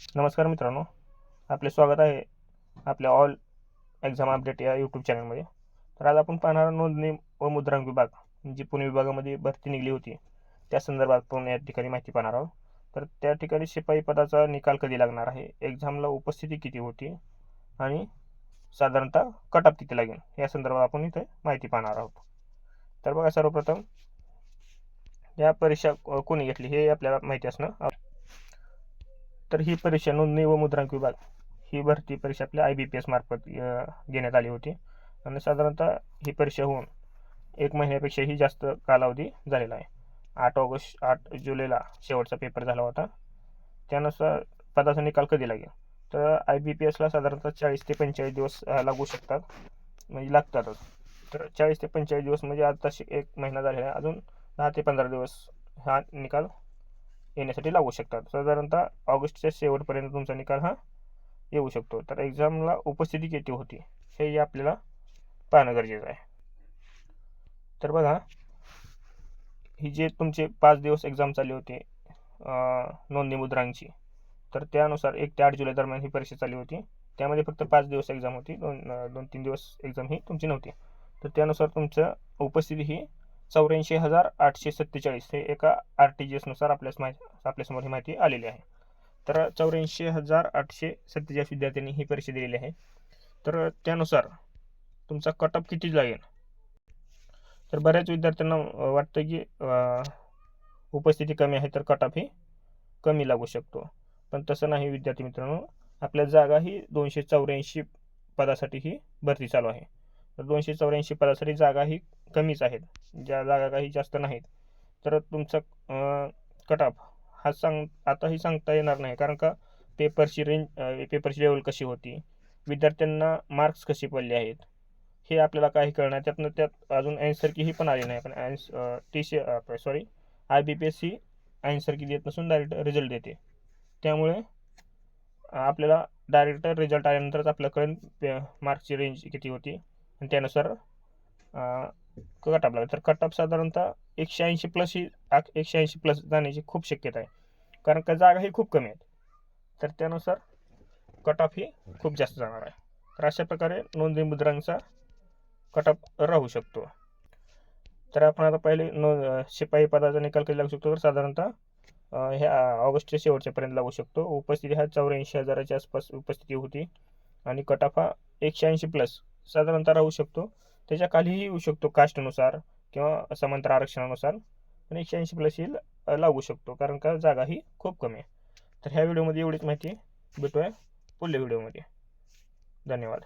नमस्कार मित्रांनो. आपले स्वागत आहे आपल्या ऑल एक्झाम अपडेट या यूट्यूब चॅनलमध्ये तर आज आपण पाहणार नोंदणी व मुद्रांक विभाग जी पुणे विभागामध्ये भरती निघली होती. त्या संदर्भात पण या ठिकाणी माहिती पाहणार आहोत. तर त्या ठिकाणी शिपाई पदाचा निकाल कधी लागणार आहे? एक्झामला उपस्थिती किती होती? आणि साधारणतः कटअप किती लागेल? या संदर्भात आपण इथे माहिती पाहणार आहोत. तर बघा सर्वप्रथम या परीक्षा कोणी घेतली हे आपल्याला माहिती असणं तर ही परीक्षा नोंदणी व मुद्रांक विभाग ही भरती परीक्षा आपल्या आय बी पी एस मार्फत घेण्यात आली होती. आणि साधारणतः ही परीक्षा होऊन एक महिन्यापेक्षाही जास्त कालावधी झालेला आहे. आठ ऑगस्ट आठ जुलैला शेवटचा पेपर झाला होता. त्यानुसार पदाचा निकाल कधी लागेल? तर आय बी पी एसला साधारणतः चाळीस ते पंचेचाळीस दिवस लागू शकतात. म्हणजे लागतातच. तर चाळीस ते पंचेचाळीस दिवस म्हणजे आता एक महिना झालेला आहे. अजून दहा ते पंधरा दिवस हा निकाल येण्यासाठी लागू शकतात. साधारणतः ऑगस्टच्या शेवटपर्यंत तुमचा निकाल हा येऊ शकतो. तर एक्झामला उपस्थिती किती होती. हे आपल्याला पाहणं गरजेचं आहे. तर बघा ही जे तुमचे पाच दिवस एक्झाम चालली होती नोंदणी मुद्रांची तर त्यानुसार एक ते आठ जुलै दरम्यान ही परीक्षा चालली होती. त्यामध्ये फक्त पाच दिवस एक्झाम होती. दोन दोन तीन दिवस एक्झाम ही तुमची नव्हती. तर त्यानुसार तुमचं उपस्थिती ही चौऱ्याऐंशी हजार आठशे सत्तेचाळीस हे एका आर टी जी एसनुसार आपल्यास माहिती आपल्यासमोर ही माहिती आलेली आहे. तर चौऱ्याऐंशी हजार आठशे सत्तेचाळीस विद्यार्थ्यांनी ही परीक्षा दिलेली आहे. तर त्यानुसार तुमचा कटअप किती लागेल? तर बऱ्याच विद्यार्थ्यांना वाटतं की उपस्थिती कमी आहे तर कटअप ही कमी लागू शकतो. पण तसं नाही विद्यार्थी मित्रांनो. आपल्या जागा ही दोनशे चौऱ्याऐंशी पदासाठी ही भरती चालू आहे. तर दोनशे चौऱ्याऐंशी पदासाठी जागा ही कमीच आहेत. ज्या जागा काही जास्त नाहीत. तर तुमचा कटअप हा सांग आताही सांगता येणार नाही. कारण का पेपरची रेंज पेपरची लेवल कशी होती? विद्यार्थ्यांना मार्क्स कसे पडले आहेत? हे आपल्याला काही कळणार. त्यातनं त्यात अजून ॲन्सर की ही पण आली नाही. पण Ann's T C sorry I B P S C answer देत नसून डायरेक्ट रिझल्ट देते. त्यामुळे आपल्याला डायरेक्ट रिझल्ट आल्यानंतरच आपल्याकडे मार्क्सची रेंज किती होती? आणि त्यानुसार कटअप लागेल तर कटअप साधारणतः एकशे ऐंशी प्लस ही एकशे ऐंशी प्लस जाण्याची खूप शक्यता आहे. कारण का जागा ही खूप कमी आहेत. तर त्यानुसार कटअप ही खूप जास्त जाणार आहे. तर अशा प्रकारे नोंदणी मुद्रांचा कटअप राहू शकतो. तर आपण आता पहिले नो शिपाई पदाचा निकाल कधी लागू शकतो? तर साधारणतः ह्या ऑगस्टच्या शेवटच्यापर्यंत लागू शकतो. उपस्थिती हा चौऱ्याऐंशी हजाराच्या आसपास उपस्थिती होती. आणि कटअप हा एकशे ऐंशी प्लस साधारणतः राहू शकतो. त्याच्या खालीही येऊ शकतो कास्टनुसार किंवा समांतर आरक्षणानुसार. पण एकशे ऐंशी प्लस येईल लागू शकतो. कारण का जागा ही खूप कमी आहे. तर ह्या व्हिडिओमध्ये एवढीच माहिती भेटूया पुढल्या व्हिडिओमध्ये धन्यवाद.